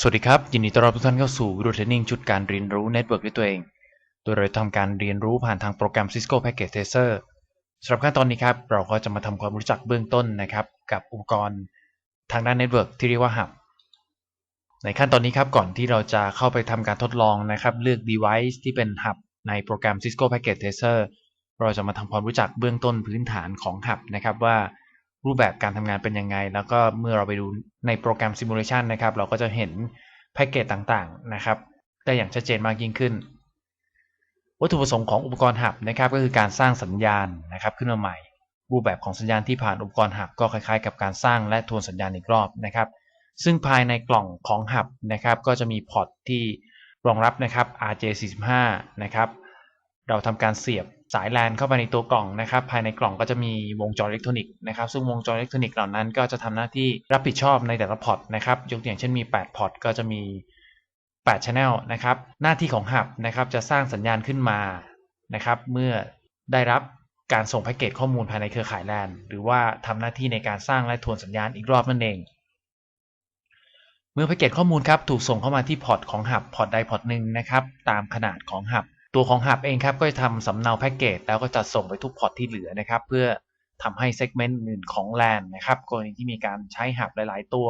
สวัสดีครับ ยินดีต้อนรับทุกท่านเข้าสู่วิดีโอเทรนนิ่งชุดการเรียนรู้เน็ตเวิร์กด้วยตัวเอง โดยเราทำการเรียนรู้ผ่านทางโปรแกรม Cisco Package Tracer สำหรับขั้นตอนนี้ครับ เราก็จะมาทำความรู้จักเบื้องต้นนะครับ กับอุปกรณ์ทางด้านเน็ตเวิร์กที่เรียกว่า Hub ในขั้นตอนนี้ครับ ก่อนที่เราจะเข้าไปทำการทดลองนะครับ เลือก device ที่เป็น Hub ในโปรแกรม Cisco Package Tracer เราจะมาทำความรู้จักเบื้องต้นพื้นฐานของ Hub นะครับว่า รูปแบบการทำงานเป็นยังไง แล้วก็เมื่อเราไปดูในโปรแกรม Simulation นะครับ เราก็จะเห็นแพ็กเกจต่างๆนะครับ ได้อย่างชัดเจนมากยิ่งขึ้น วัตถุประสงค์ของอุปกรณ์หับนะครับ ก็คือการสร้างสัญญาณนะครับขึ้นมาใหม่ รูปแบบของสัญญาณที่ผ่านอุปกรณ์หับก็คล้ายๆ กับการสร้างและทวนสัญญาณอีกรอบนะครับ ซึ่งภายในกล่องของหับนะครับ ก็จะมีพอร์ตที่รองรับนะครับ RJ45 นะครับ เราทำการเสียบ สายแลนเข้าไปในตัวกล่องนะครับ ภายในกล่องก็จะมีวงจรอิเล็กทรอนิกส์นะครับ ซึ่งวงจรอิเล็กทรอนิกส์เหล่านั้นก็จะทำหน้าที่รับผิดชอบในแต่ละพอร์ตนะครับ ยกตัวอย่างเช่นมี 8 พอร์ตก็จะมี 8 Channel นะครับ หน้าที่ของหับนะครับจะสร้างสัญญาณขึ้นมานะครับ เมื่อได้รับการส่งแพ็กเกจข้อมูลภายในเครือข่ายแลนหรือว่าทำหน้าที่ในการสร้างและทวนสัญญาณอีกรอบนั่นเอง เมื่อแพ็กเกจข้อมูลครับถูกส่งเข้ามาที่พอร์ตของหับพอร์ตใดพอร์ตหนึ่งนะครับ ตามขนาดของหับ ตัวของหับเองครับก็จะทำสำเนาแพ็กเกจแล้วก็จะส่งไปทุกพอร์ตที่เหลือนะครับ เพื่อทำให้เซกเมนต์อื่นของ LAN นะครับกรณีที่มีการใช้หับหลาย ๆ ตัว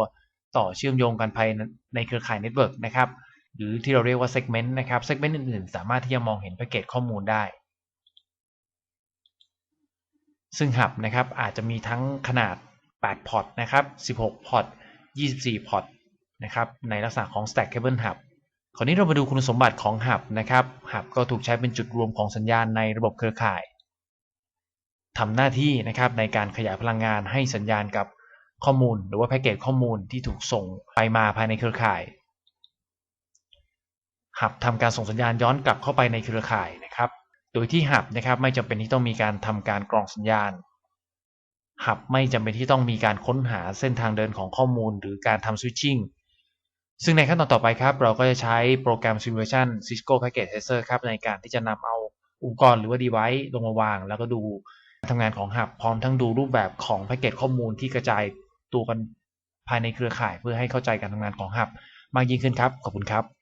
ต่อเชื่อมโยงกันภายในเครือข่ายเน็ตเวิร์กนะครับหรือที่เราเรียกว่าเซกเมนต์นะครับเซกเมนต์อื่น ๆ สามารถที่จะมองเห็นแพ็กเกจข้อมูลได้ ซึ่งหับนะครับอาจจะมีทั้งขนาด 8 พอร์ตนะครับ 16 พอร์ต 24 พอร์ตนะครับในลักษณะของ Stack Cable Hub คราวนี้เรามาดูคุณสมบัติของหับนะครับหับก็ถูกใช้เป็นจุดรวมของสัญญาณในระบบเครือข่ายทำหน้าที่นะครับในการขยายพลังงานให้สัญญาณกับข้อมูล หรือว่าแพ็กเกจข้อมูลที่ถูกส่งไปมาภายในเครือข่ายหับทำการส่งสัญญาณย้อนกลับเข้าไปในเครือข่ายนะครับ โดยที่หับนะครับไม่จำเป็นที่ต้องมีการทำการกรองสัญญาณหับไม่จำเป็นที่ต้องมีการค้นหาเส้นทางเดินของข้อมูล หรือการทำสวิตชิ่ง ซึ่งในขั้นตอนต่อไปครับ เราก็จะใช้โปรแกรม Simulation Cisco Package Tracer ครับ ในการที่จะนำเอาอุปกรณ์หรือว่า device ลงมาวาง แล้วก็ดูการทำงานของหับพร้อมทั้งดูรูปแบบของแพ็กเกจข้อมูลที่กระจายตัวกันภายในเครือข่าย เพื่อให้เข้าใจการทำงานของหับมากยิ่งขึ้นครับ ขอบคุณครับ